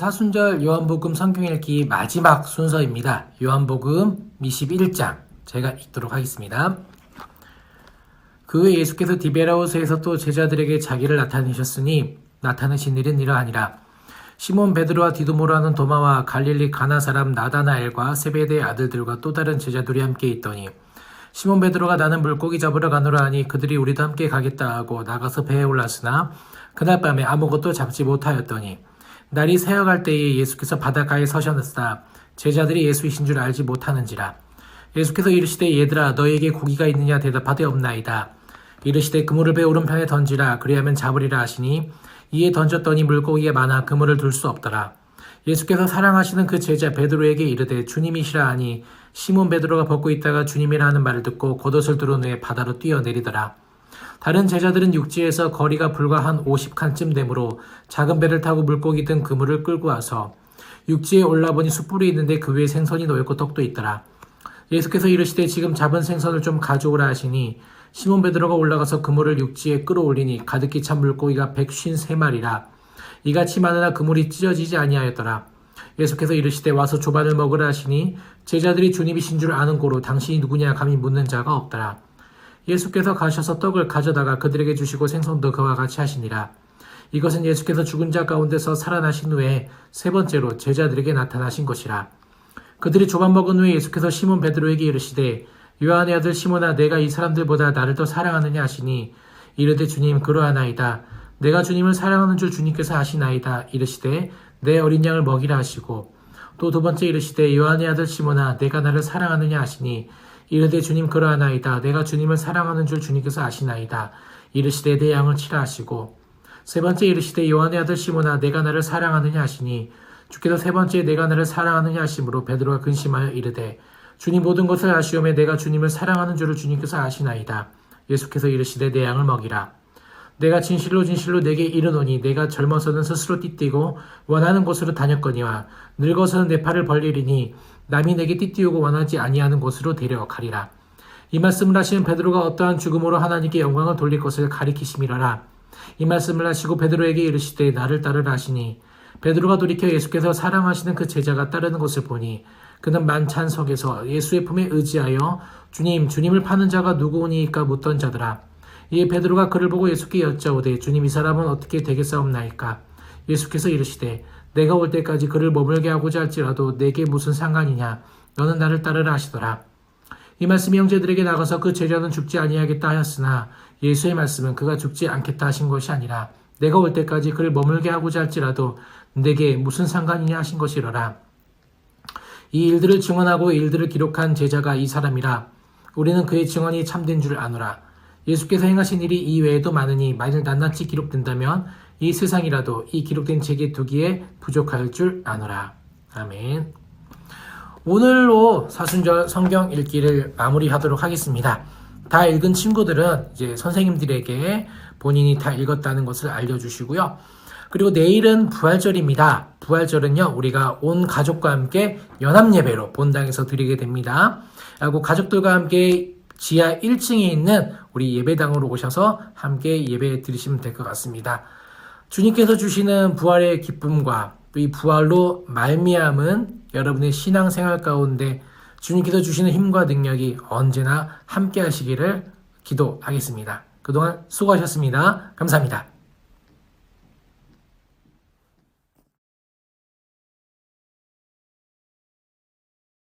사순절 요한복음 성경 읽기 마지막 순서입니다. 요한복음 21장 제가 읽도록 하겠습니다. 그 후에 예수께서 디베라우스에서 또 제자들에게 자기를 나타내셨으니 나타내신 일은 이러하니라. 시몬 베드로와 디도모라는 도마와 갈릴리 가나 사람 나다나엘과 세베대의 아들들과 또 다른 제자들이 함께 있더니 시몬 베드로가 나는 물고기 잡으러 가노라 하니 그들이 우리도 함께 가겠다 하고 나가서 배에 올랐으나 그날 밤에 아무것도 잡지 못하였더니 날이 새어갈 때에 예수께서 바닷가에 서셨으나 제자들이 예수이신 줄 알지 못하는지라. 예수께서 이르시되 얘들아 너에게 고기가 있느냐 대답하되 없나이다. 이르시되 그물을 배 오른편에 던지라. 그리하면 잡으리라 하시니 이에 던졌더니 물고기가 많아 그물을 둘 수 없더라. 예수께서 사랑하시는 그 제자 베드로에게 이르되 주님이시라 하니 시몬 베드로가 벗고 있다가 주님이라 하는 말을 듣고 겉옷을 두른 후에 바다로 뛰어내리더라. 다른 제자들은 육지에서 거리가 불과 한 50칸쯤 되므로 작은 배를 타고 물고기 든 그물을 끌고 와서 육지에 올라보니 숯불이 있는데 그 위에 생선이 놓였고 떡도 있더라. 예수께서 이르시되 지금 잡은 생선을 좀 가져오라 하시니 시몬 베드로가 올라가서 그물을 육지에 끌어올리니 가득히 찬 물고기가 153마리라. 이같이 많으나 그물이 찢어지지 아니하였더라. 예수께서 이르시되 와서 조반을 먹으라 하시니 제자들이 주님이신 줄 아는 고로 당신이 누구냐 감히 묻는 자가 없더라. 예수께서 가셔서 떡을 가져다가 그들에게 주시고 생선도 그와 같이 하시니라. 이것은 예수께서 죽은 자 가운데서 살아나신 후에 세 번째로 제자들에게 나타나신 것이라. 그들이 조반 먹은 후에 예수께서 시몬 베드로에게 이르시되 요한의 아들 시몬아 내가 이 사람들보다 나를 더 사랑하느냐 하시니 이르되 주님 그러하나이다. 내가 주님을 사랑하는 줄 주님께서 아시나이다. 이르시되 내 어린 양을 먹이라 하시고 또 두 번째 이르시되 요한의 아들 시몬아 내가 나를 사랑하느냐 하시니 이르되 주님 그러하나이다. 내가 주님을 사랑하는 줄 주님께서 아시나이다. 이르시되 내 양을 치라 하시고 세 번째 이르시되 요한의 아들 시몬아 내가 나를 사랑하느냐 하시니 주께서 세 번째 내가 나를 사랑하느냐 하심으로 베드로가 근심하여 이르되 주님 모든 것을 아시오매 내가 주님을 사랑하는 줄을 주님께서 아시나이다. 예수께서 이르시되 내 양을 먹이라. 내가 진실로 진실로 내게 이르노니 내가 젊어서는 스스로 띠띠고 원하는 곳으로 다녔거니와 늙어서는 내 팔을 벌리리니 남이 내게 띠띠우고 원하지 아니하는 곳으로 데려가리라. 이 말씀을 하시는 베드로가 어떠한 죽음으로 하나님께 영광을 돌릴 것을 가리키심이라라. 이 말씀을 하시고 베드로에게 이르시되 나를 따르라 하시니 베드로가 돌이켜 예수께서 사랑하시는 그 제자가 따르는 것을 보니 그는 만찬석에서 예수의 품에 의지하여 주님 주님을 파는 자가 누구오니까 묻던 자더라. 이에 베드로가 그를 보고 예수께 여짜오되 주님 이 사람은 어떻게 되겠사옵나이까 예수께서 이르시되 내가 올 때까지 그를 머물게 하고자 할지라도 내게 무슨 상관이냐? 너는 나를 따르라 하시더라. 이 말씀이 형제들에게 나가서 그 제자는 죽지 아니하겠다 하였으나 예수의 말씀은 그가 죽지 않겠다 하신 것이 아니라 내가 올 때까지 그를 머물게 하고자 할지라도 내게 무슨 상관이냐 하신 것이로라. 이 일들을 증언하고 일들을 기록한 제자가 이 사람이라. 우리는 그의 증언이 참된 줄 아노라 예수께서 행하신 일이 이 외에도 많으니 만일 낱낱이 기록된다면 이 세상이라도 이 기록된 책에 두기에 부족할 줄 아노라. 아멘. 오늘로 사순절 성경 읽기를 마무리하도록 하겠습니다. 다 읽은 친구들은 이제 선생님들에게 본인이 다 읽었다는 것을 알려주시고요. 그리고 내일은 부활절입니다. 부활절은요, 우리가 온 가족과 함께 연합예배로 본당에서 드리게 됩니다. 그리고 가족들과 함께 지하 1층에 있는 우리 예배당으로 오셔서 함께 예배 드리시면 될 것 같습니다. 주님께서 주시는 부활의 기쁨과 또 이 부활로 말미암은 여러분의 신앙생활 가운데 주님께서 주시는 힘과 능력이 언제나 함께 하시기를 기도하겠습니다. 그동안 수고하셨습니다. 감사합니다.